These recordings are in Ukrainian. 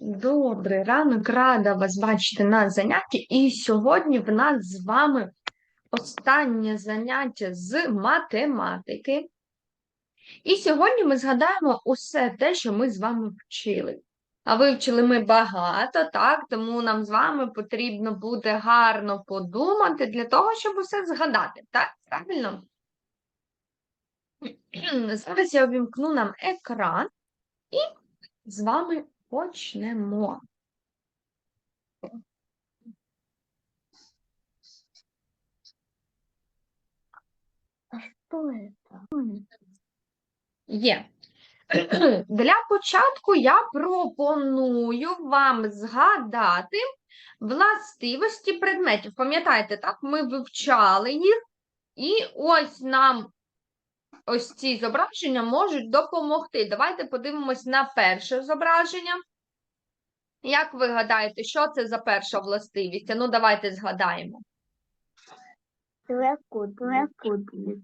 Добрий ранок, рада вас бачити на занятті. І сьогодні в нас з вами останнє заняття з математики. І сьогодні ми згадаємо усе те, що ми з вами вчили. А вивчили ми багато, так? Тому нам з вами потрібно буде гарно подумати для того, щоб усе згадати. Так? Правильно? Зараз я обімкну нам екран і з вами почнемо. А что это? Є. Для початку я пропоную вам згадати властивості предметів. Пам'ятаєте, так, ми вивчали їх, і ось нам ось ці зображення можуть допомогти. Давайте подивимось на перше зображення. Як ви гадаєте, що це за перша властивість? Ну, давайте згадаємо. Трикутник.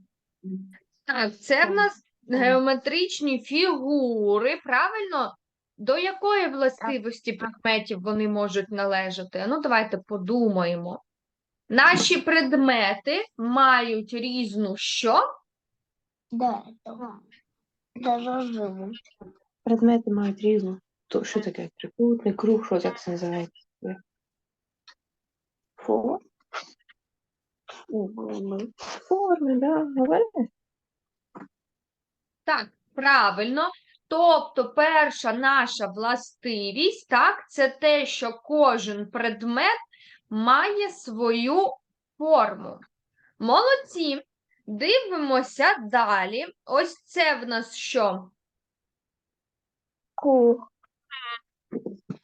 Так, це в нас геометричні фігури, правильно? До якої властивості предметів вони можуть належати? Ну, давайте подумаємо. Наші предмети мають різну що? Да, это. Даже живу. Предмети мають різну. То, що таке? Трикутник, круг, що як це називається? Фо? Углы. Форми, да, говорили? Так, правильно. Тобто, перша наша властивість, так, це те, що кожен предмет має свою форму. Молодці. Дивимося далі. Ось це в нас що? Круг.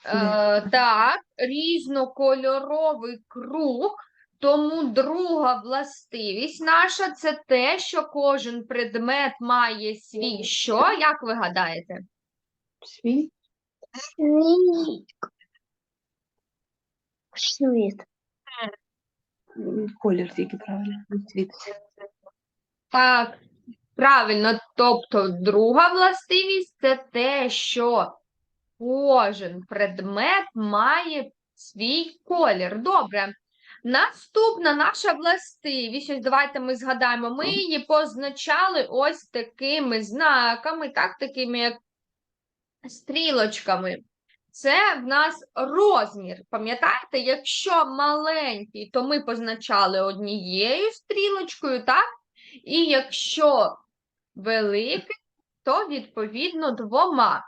Е, так, різнокольоровий круг. Тому друга властивість наша це те, що кожен предмет має свій що? Як ви гадаєте? Світ. Свит. Колір тільки правильно. Світ. Так, правильно. Тобто, друга властивість це те, що кожен предмет має свій колір. Добре. Наступна наша властивість, ось давайте ми згадаємо, ми її позначали ось такими знаками, так, такими як стрілочками. Це в нас розмір. Пам'ятаєте, якщо маленький, то ми позначали однією стрілочкою, так? І якщо великий, то відповідно двома.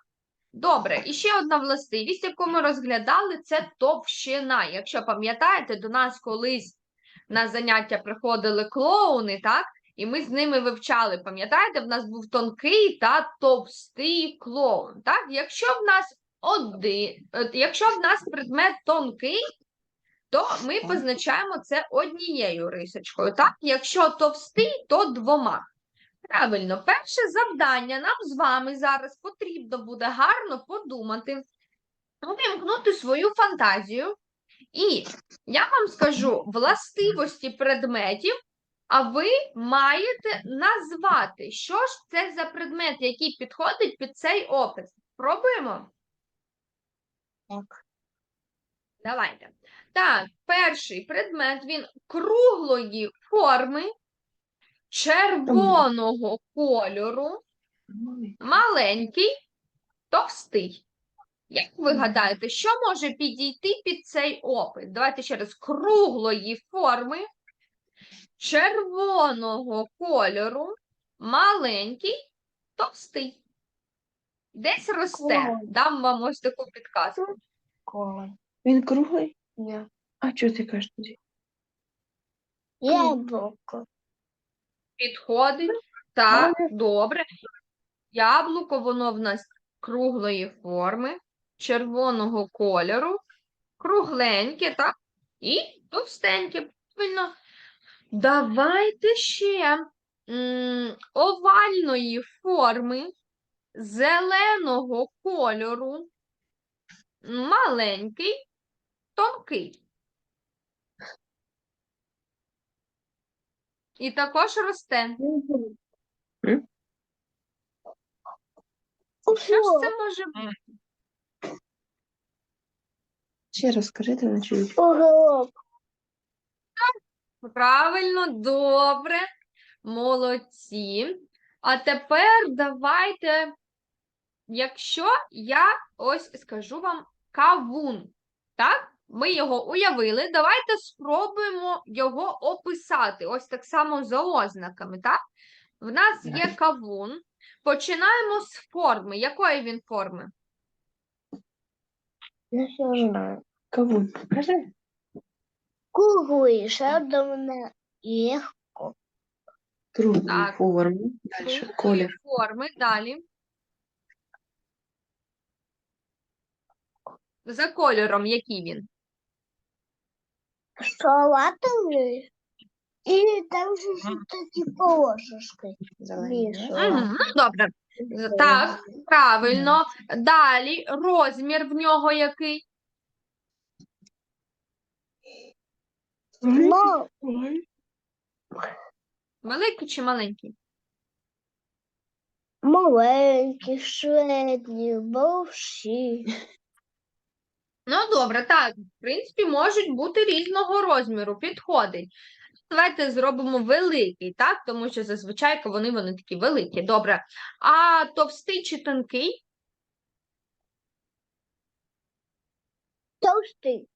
Добре, і ще одна властивість, яку ми розглядали, це товщина. Якщо пам'ятаєте, до нас колись на заняття приходили клоуни, так? І ми з ними вивчали. Пам'ятаєте, в нас був тонкий та товстий клоун. Так? Якщо в нас один, якщо в нас предмет тонкий, то ми позначаємо це однією рисочкою. Так? Якщо товстий, то двома. Правильно, перше завдання нам з вами зараз потрібно буде гарно подумати, увімкнути свою фантазію. І я вам скажу властивості предметів, а ви маєте назвати, що ж це за предмет, який підходить під цей опис. Пробуємо? Так. Давайте. Так, перший предмет він круглої форми, червоного кольору, маленький, товстий. Як ви гадаєте, що може підійти під цей опис? Давайте ще раз круглої форми, червоного кольору, маленький, товстий. Десь росте. Дам вам ось таку підказку. Він круглий? Нет. А чого ти кажеш тоді? Яблоко. Підходить. Так, добре. Яблуко, воно в нас круглої форми, червоного кольору, кругленьке, так? І товстеньке. Правильно. Давайте ще м, овальної форми, зеленого кольору, маленький, тонкий. І також росте. Що ж це може бути? Ще раз скажи, ти не чую. Уголок. Правильно, добре, молодці. А тепер давайте, якщо я ось скажу вам кавун, так? Ми його уявили, давайте спробуємо його описати. Ось так само за ознаками, так? В нас є кавун. Починаємо з форми. Якої він форми? Я все знаю. Кавун. Кажи. Круглий, шардовне і Круглої Так. форми. Далі. Круглої Колір. форми. Далі. За кольором, який він? Салатовий. І там же ж такі полосочки. Мгм, Ну, добре. Так, правильно. Далі розмір в нього який? Ну, Великий чи маленький? маленькі, середні, больші. Ну, добре, так. В принципі, можуть бути різного розміру, підходить. Давайте зробимо великий, так? Тому що зазвичай вони, вони такі великі. Добре. А товстий чи тонкий? Товстий.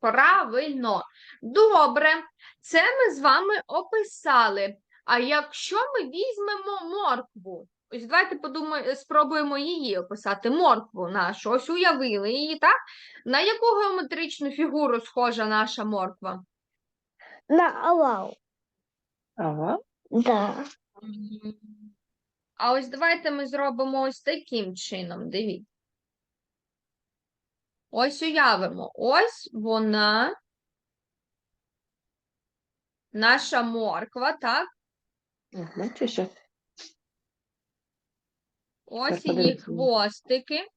Правильно. Добре. Це ми з вами описали. А якщо ми візьмемо моркву, ось давайте подумаємо, спробуємо її описати. Моркву нашу. Ось уявили її, так? На яку геометричну фігуру схожа наша морква? На овал. Ага. Да. А ось давайте ми зробимо ось таким чином. Дивіться. Ось уявимо. Ось вона. Наша морква, так? Бачиш, що? Ось її хвостики.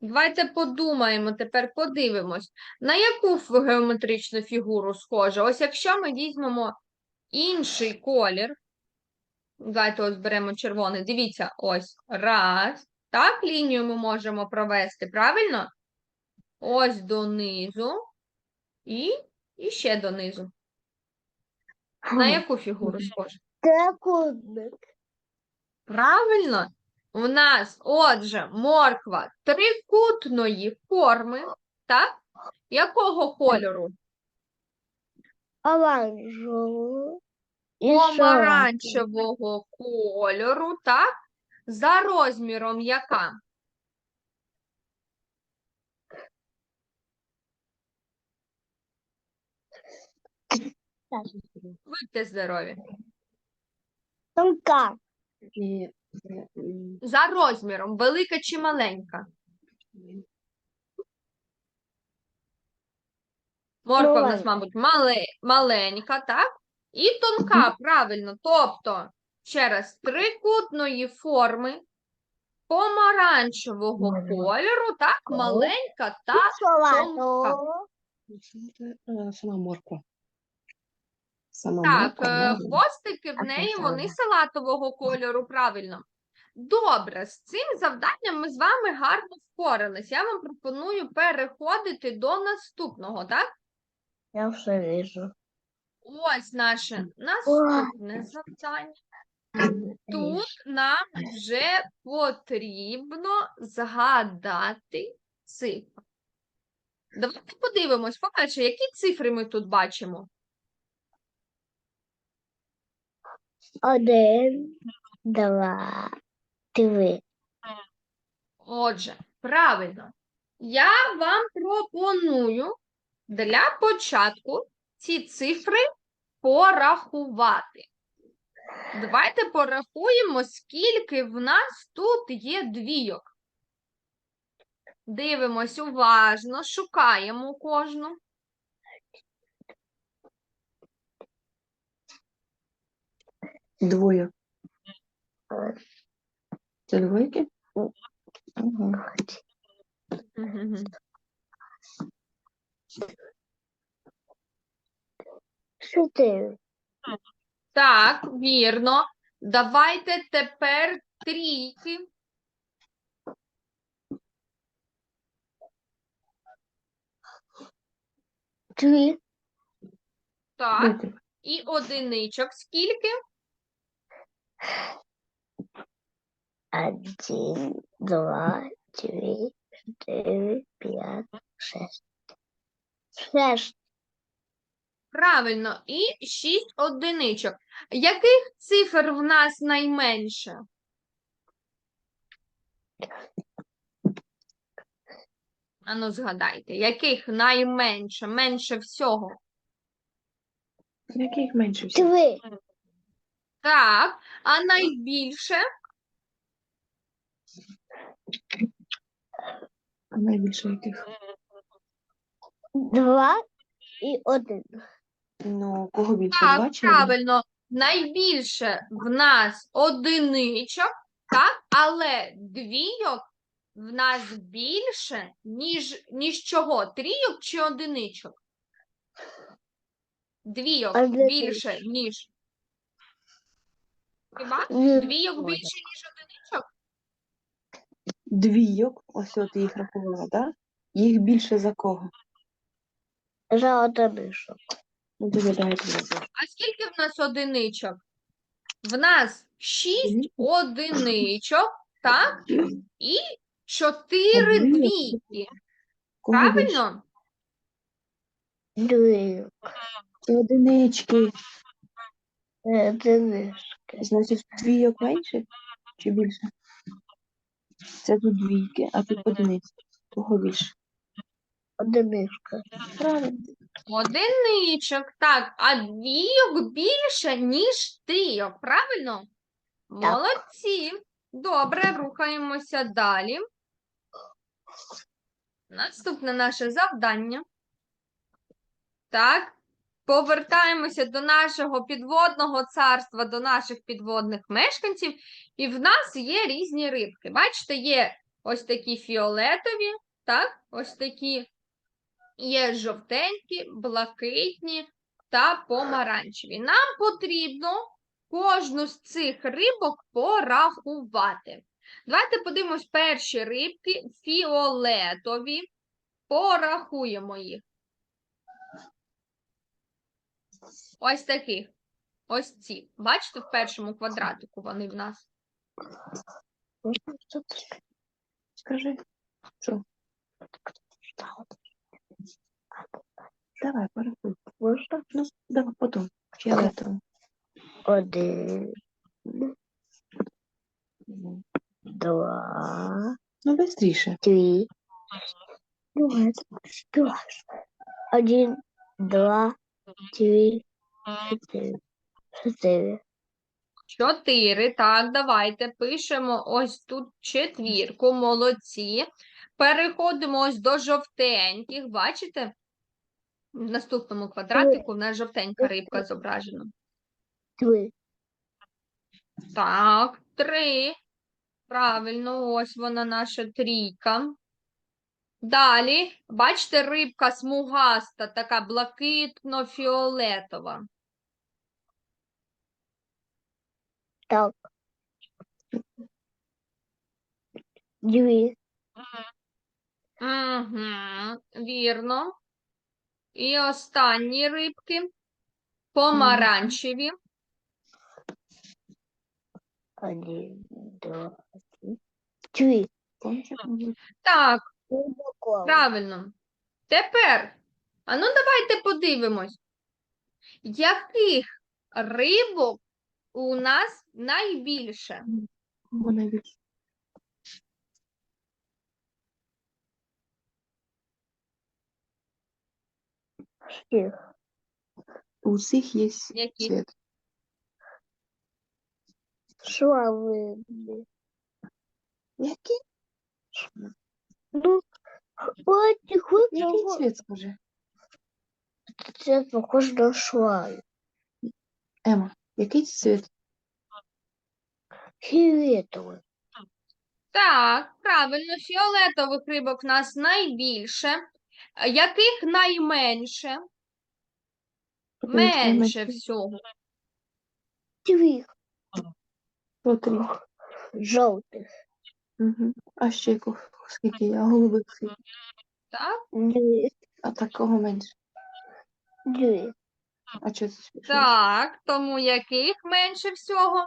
Давайте подумаємо, тепер подивимось, на яку геометричну фігуру схожа. Ось якщо ми візьмемо інший колір, давайте ось беремо червоний, дивіться, ось, раз, так, лінію ми можемо провести, правильно? Ось донизу і, і ще донизу. На яку фігуру схожа? Трикутник. Правильно? У нас, отже, морква трикутної форми, так? Якого кольору? Оранжевий. І. Помаранчевого кольору, так? За розміром яка? Будьте здорові. Тонка. І, За розміром, велика чи маленька? Морква в нас, мабуть, мале, маленька, так? І тонка, правильно. Тобто, ще раз, трикутної форми, помаранчевого кольору, так, маленька та. Це, е, Сама морква. Сама так, е, хвостики в неї вони салатового кольору, правильно. Добре, з цим завданням ми з вами гарно впорались. Я вам пропоную переходити до наступного, так? Я все вижу. Ось наше наступне завдання. Тут нам вже потрібно згадати цифри. Давайте подивимось, по-перше, які цифри ми тут бачимо? Один, два, три. Отже, правильно, я вам пропоную для початку ці цифри порахувати. Давайте порахуємо, скільки в нас тут є двійок. Дивимось уважно, шукаємо кожну. Двоє. Це двойки? Мгм. Чотири. Так, вірно. Давайте тепер трійки. Три. Так. І одиничок скільки? Один, два, три, четыре, пять, шесть. Шесть. Правильно, і 6 одиничок. Яких цифр в нас найменше? Ану, згадайте, яких найменше, менше всього? Яких менше всього? Три. Так, а найбільше? А найбільше яких? Два и один. Ну, кого більше? Так, Два чи правильно. Найбільше в нас одиничок, так? Але двійок в нас більше, ніж, ніж чого? Трійок чи одиничок? Двійок Одиничок. більше, ніж. Хіба? Двійок більше, ніж одиничок? Двійок, ось от їх рахувала, так? Їх більше за кого? За одиничок. Ну, давайте. А скільки в нас одиничок? В нас шість одиничок, так? І чотири Одиничок. двійки. Кого більше? Правильно? Дві. Це одинички. Одинички. Значить, двійок менше чи більше? Це тут двійки, а тут одиниці. Кого більше? Одиничка. Правильно. Одиничок, так, а двійок більше, ніж трійок, правильно? Молодці. Добре, рухаємося далі. Наступне наше завдання. Так, повертаємося до нашого підводного царства, до наших підводних мешканців. І в нас є різні рибки. Бачите, є ось такі фіолетові, так, ось такі є жовтенькі, блакитні та помаранчеві. Нам потрібно кожну з цих рибок порахувати. Давайте подивимось перші рибки фіолетові. Порахуємо їх. Ось таких. Ось ці. Бачите, в першому квадратику вони в нас. Скажи. Що? Давай, порахуй. Можна? Ну, давай потім. Фіолетово. Один, два, Ну, быстріше. три. Один, два, три, четыре. Четыре. Чотири. Так, давайте пишемо ось тут четвірку. Молодці. Переходимо ось до жовтеньких. Бачите? В наступному квадратику в нас жовтенька рибка зображена. Три. Так, три. Правильно, ось вона наша трійка. Далі, бачите, рибка смугаста, така блакитно-фіолетова. Так. Дві. Угу, вірно. І останні рибки помаранчеві. Один, два, три. Так. Правильно. Тепер, а ну давайте подивимось, яких рибок у нас найбільше? Вона. Всіх. У всіх є Які? цвет. Швабры. Який? Ну, Який цвет, скажи? это похож на швабру. Ема, який цвет? Фиолетовый. Так, правильно, фіолетових рибок в нас найбільше. А Яких найменше? Менше всього. Три. Що три? Жовтих. Угу. А ще ко- скільки є? А голубих? Так? Дві. А такого менше. Дві. А що це? що- Так, тому яких менше всього?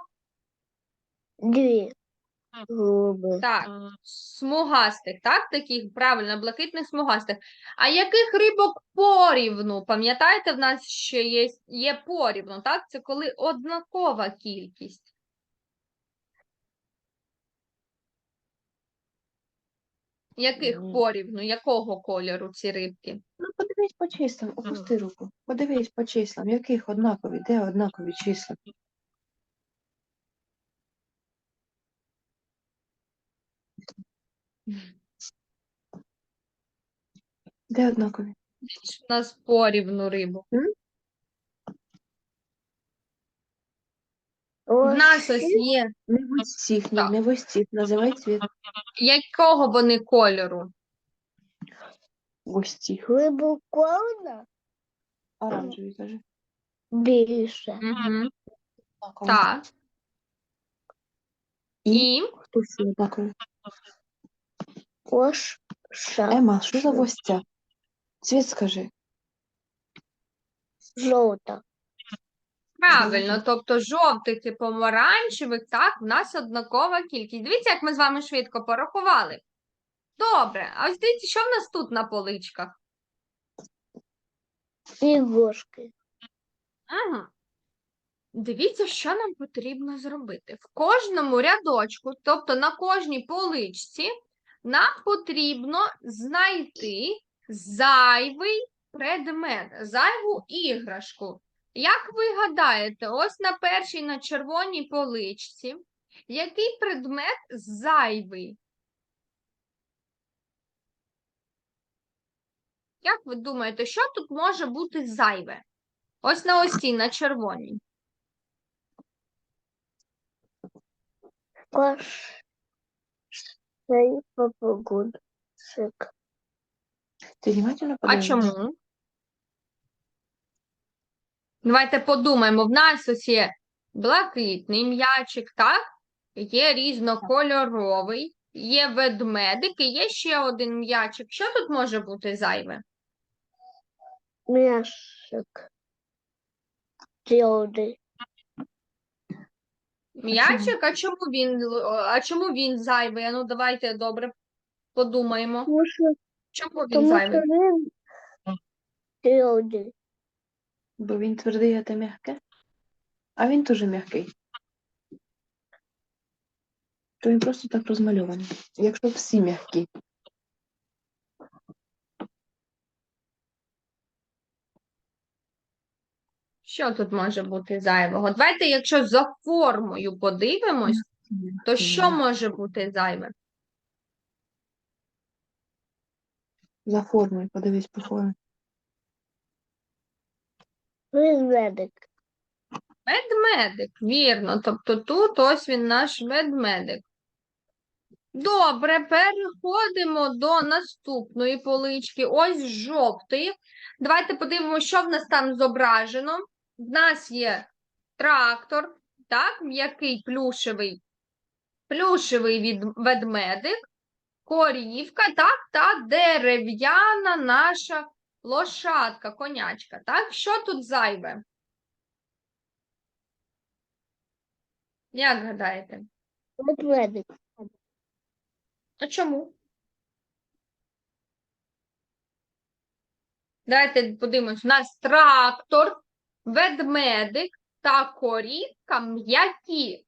Дві. Голубих. Так, смугастих, так? Таких, правильно, блакитних смугастих. А яких рибок порівну? Пам'ятаєте, в нас ще є, є порівну, так? Це коли однакова кількість. Яких Мгм. порівну? Якого кольору ці рибки? Ну, подивись по числам, опусти руку. Подивись по числам, яких однакові, де однакові числа? Де однакові? У нас порівну рибу. В нас ось є. Не в усіх, ні, Так. не в усіх. Називай цвіт. Якого вони кольору? В усіх. Глибоковна Оранжеві, каже. більше. Угу. Однакові. Так. І хто ще однакові? Ось ша. Ема, що за ця? Цвіт скажи. Жовта. Правильно, тобто жовтих і помаранчевих, так, в нас однакова кількість. Дивіться, як ми з вами швидко порахували. Добре, а ось дивіться, що в нас тут на поличках? Ігрушки. Ага. Дивіться, що нам потрібно зробити. В кожному рядочку, тобто на кожній поличці, нам потрібно знайти зайвий предмет, зайву іграшку. Як ви гадаєте, ось на першій на червоній поличці, який предмет зайвий? Як ви думаєте, що тут може бути зайве? Ось на ось цій, на червоній. Цей попугунчик. Ти внимательно А чому? Давайте подумаємо. В нас ось є блакитний м'ячик, так? Є різнокольоровий, є ведмедик і є ще один м'ячик. Що тут може бути зайве? М'ясик. Тілди. М'ячик, а чому він, а чому він зайвий? А Ну, давайте добре подумаємо. Тому що, Чому він тому що зайвий? він. Бо він твердий, а те м'яке. А він теж м'який. То він просто так розмальований. Якщо всі м'які. Що тут може бути зайвого? Давайте, якщо за формою подивимось, то що може бути зайве? За формою, подивись по формі. Ведмедик. Ведмедик, вірно. Тобто тут ось він наш ведмедик. Добре, переходимо до наступної полички. Ось жовтий. Давайте подивимося, що в нас там зображено. В нас є трактор, так, м'який плюшевий, плюшевий від ведмедик, корівка, так, та дерев'яна наша лошадка, конячка. Так, що тут зайве? Як гадаєте? Ведмедик. А чому? Давайте подивимось. У нас трактор, ведмедик та корівка м'які.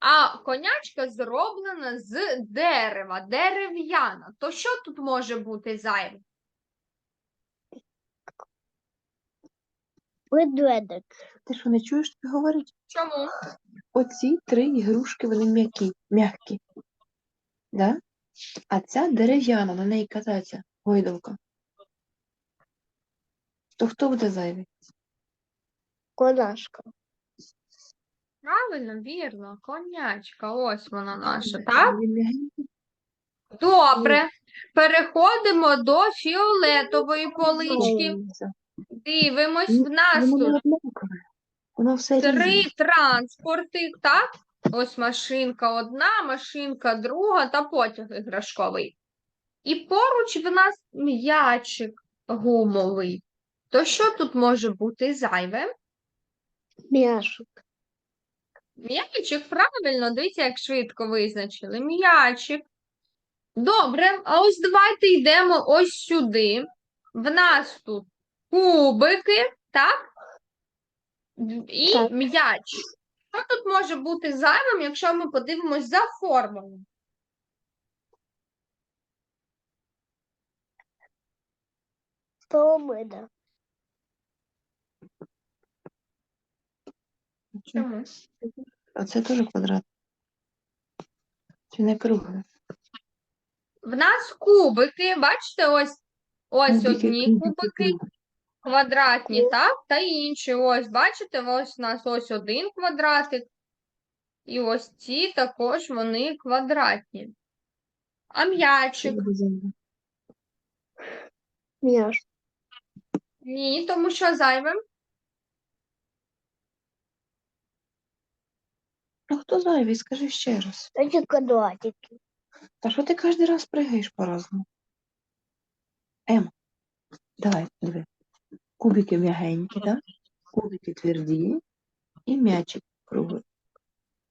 А конячка зроблена з дерева, дерев'яна. То що тут може бути зайве? Ведмедик. Ти що не чуєш, тобі говорить? Чому? Оці три ігрушки, вони м'які, м'які. Да? А ця дерев'яна, на неї катається гойдалка. То хто буде зайвий? Конашка. Правильно, вірно, конячка. Ось вона наша, так? Добре. Переходимо до фіолетової полички. Дивимось, Ну, в нас Воно тут все три різне. транспорти, так? Ось машинка одна, машинка друга та потяг іграшковий. І поруч в нас м'ячик гумовий. То що тут може бути зайве? Мяшек. М'ячик, правильно, дивіться, як швидко визначили. М'ячик. Добре, а ось давайте йдемо ось сюди. В нас тут кубики, так? І Так. м'яч. Що тут може бути зайвим, якщо ми подивимось за формою? Поломина. Чому? А це теж квадрат. Чи не кругле? В нас кубики, бачите, ось, ось одні кубики, кубики. Квадратні, так? Та інші. Ось, бачите, ось у нас ось один квадратик. І ось ці також вони квадратні. А м'ячик? Мяш. Ні, тому що зайвим. Ну хто зайвий? Скажи ще раз. Эти квадратики. Та що ти кожен раз пригаєш по-разному? Ем, давай, диви. Кубики м'ягенькі? Кубики тверді і м'ячик круглий.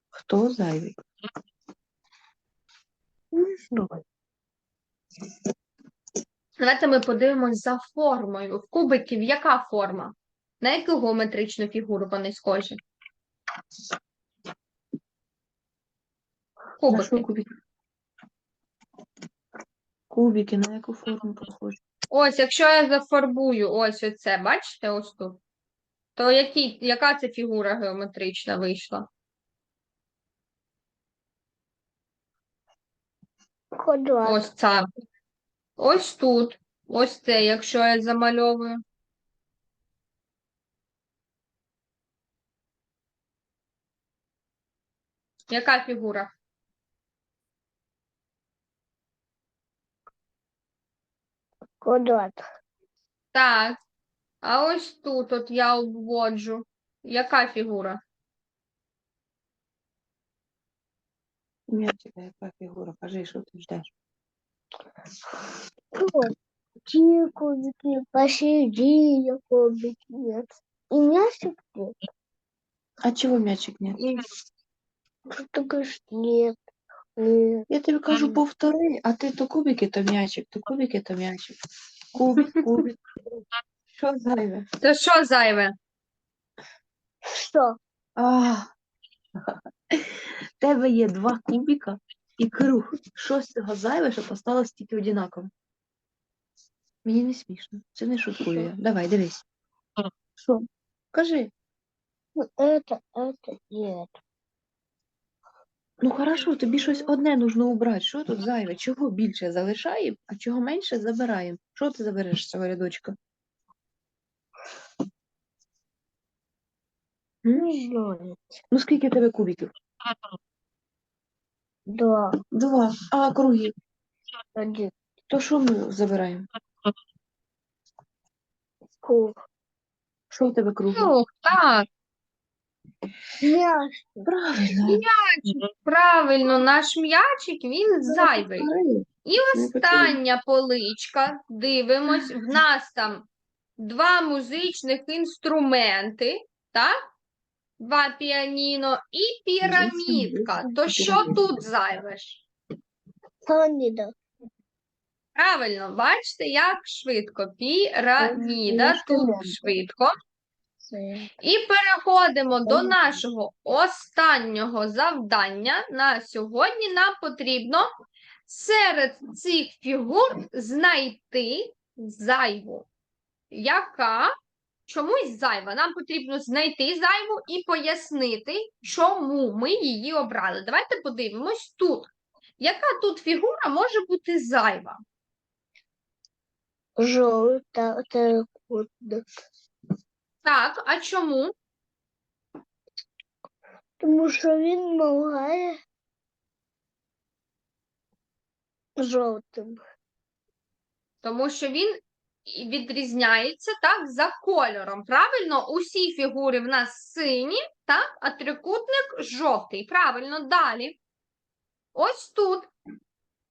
Хто зайвий? Давайте ми подивимось за формою. В кубиків яка форма? На яку геометричну фігуру вони схожі? Кубики? Кубики на яку форму похожі? Ось, якщо я зафарбую ось оце, бачите, ось тут, то які, яка це фігура геометрична вийшла? Квадрат. Ось ця. Ось тут. Ось це, якщо я замальовую. Яка фігура? Квадрат. Так. А ось тут от я обводжу. Яка фігура? М'ячика яка фігура? Кажи, що ти ждеш? Те кубики, посередине кубики нет. И мяшек нет. А чого м'ячик нет? Ты говоришь, нет. Нет. Я тобі кажу, Ага. повтори, а ти то кубики, то м'ячик, то кубики, то м'ячик. Кубик, кубик. Що зайве? То що зайве? Что? А, в тебе є два кубика і круг. Що з цього зайве, щоб осталось тільки одинаково? Мені не смішно. Це не шуткую я. Давай, дивись. Що? Кажи. Ну, это, это и это. Ну хорошо, тобі щось одне нужно убрати. Що тут зайве? Чого більше залишаємо, а чого менше забираємо? Що ти забереш з цього рядочка? Не знаю. Ну скільки в тебе кубиків? Два. Два. А круги? Один. То що ми забираємо? Круг. Що в тебе круги? Ну, так, Мяш. Правильно. правильно, наш м'ячик, він зайвий. І остання поличка. Дивимось, в нас там два музичних інструменти, так? Два піаніно і пірамідка. То що тут зайвеш? Пирамида. Правильно, бачите, як швидко. Піраміда, тут швидко. І переходимо до нашого останнього завдання. На сьогодні нам потрібно серед цих фігур знайти зайву. Яка чомусь зайва. Нам потрібно знайти зайву і пояснити, чому ми її обрали. Давайте подивимось тут. Яка тут фігура може бути зайва? Желтый трикутник. Так, а чому? Тому що він моргає жовтим. Тому що він відрізняється так за кольором. Правильно, усі фігури в нас сині, так, а трикутник жовтий. Правильно, далі. Ось тут.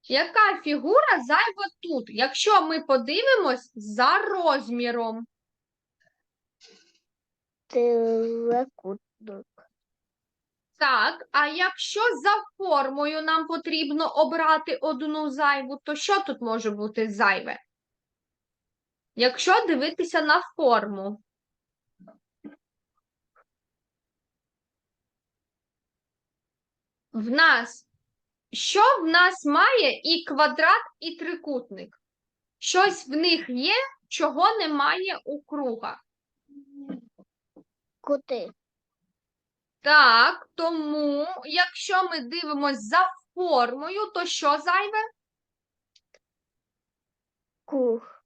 Яка фігура зайва тут? Якщо ми подивимось за розміром. Трикутник. Так, а якщо за формою нам потрібно обрати одну зайву, то що тут може бути зайве? Якщо дивитися на форму. В нас, що в нас має і квадрат, і трикутник? Щось в них є, чого немає у круга. Кути. Так, тому, якщо ми дивимося за формою, то що зайве? Круг.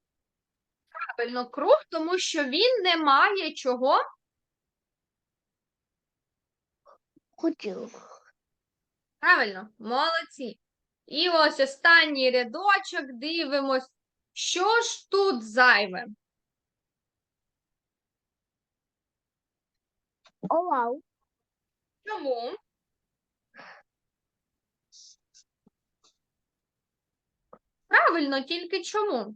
Правильно, круг, тому що він не має чого. Кутів. Правильно, молодці. І ось останній рядочок, дивимось, що ж тут зайве? Овал. Чому? Правильно, тільки чому?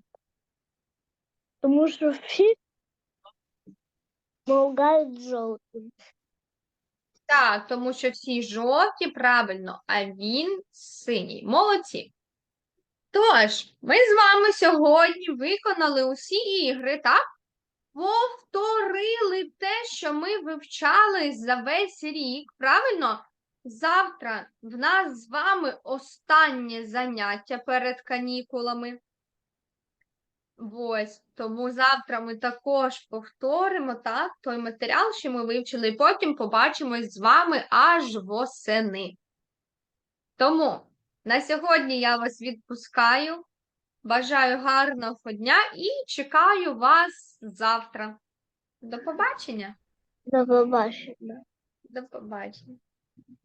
Тому що всі моргають жовтим. Так, тому що всі жовті, правильно, а він синій. Молодці. Тож, ми з вами сьогодні виконали усі ігри, так? Повторили те, що ми вивчали за весь рік, правильно? Завтра в нас з вами останнє заняття перед канікулами. Ось, тому завтра ми також повторимо так, той матеріал, що ми вивчили, і потім побачимось з вами аж восени. Тому на сьогодні я вас відпускаю. Бажаю гарного дня і чекаю вас завтра. До побачення. До побачення. До побачення.